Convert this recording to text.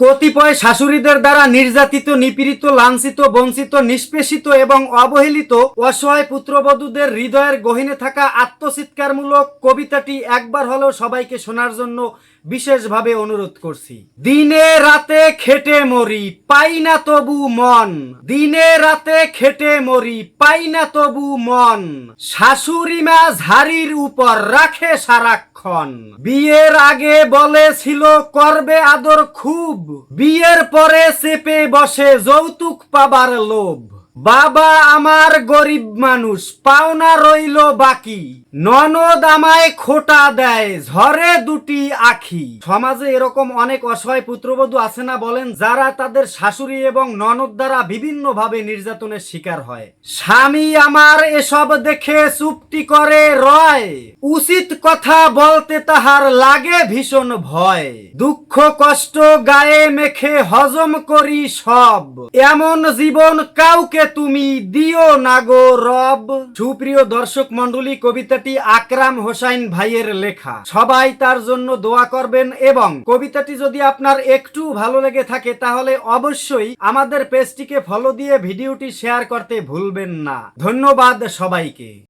কতিপয় শাশুড়িদের দ্বারা নির্যাতিত, নিপীড়িত, লাঞ্ছিত, বঞ্চিত, নিষ্পেষিত এবং অবহেলিত অসহায় পুত্রবধূদের হৃদয়ের গহীনে থাকা আত্মচিৎকারমূলক কবিতাটি একবার হলেও সবাইকে শোনার জন্য বিশেষভাবে অনুরোধ করছি। দিনে রাতে খেটে মরি, পাই না তবু মন। দিনে রাতে খেটে মরি, পাই না তবু মন। শাশুড়ি মা ঝাড়ির উপর রাখে সারাক্ষণ বিয়ের আগে বলেছিল করবে আদর খুব। বিয়ের পরে চেপে বসে যৌতুক পাবার লোভ। বাবা আমার গরিব মানুষ, পাওনা রইল বাকি। ননদ আমায় খোটা দেয়, ঝরে দুটি আখি। সমাজে এরকম অনেক অসহায় পুত্রবধূ আছে না বলেন, যারা তাদের শাশুড়ি এবং ননদ দ্বারা বিভিন্ন ভাবে নির্যাতনের শিকার হয়। স্বামী আমার এসব দেখে চুপটি করে রয়। উচিত কথা বলতে তাহার লাগে ভীষণ ভয়। দুঃখ কষ্ট গায়ে মেখে হজম করি সব। এমন জীবন কাউকে তুমি দিও নাগো রব। সুপ্রিয় দর্শক মন্ডলী কবিতাটি আকরাম হোসাইন ভাইয়ের লেখা। সবাই তার জন্য দোয়া করবেন এবং কবিতাটি যদি আপনার একটু ভালো লেগে থাকে, তাহলে অবশ্যই আমাদের পেজটিকে ফলো দিয়ে ভিডিওটি শেয়ার করতে ভুলবেন না। ধন্যবাদ সবাইকে।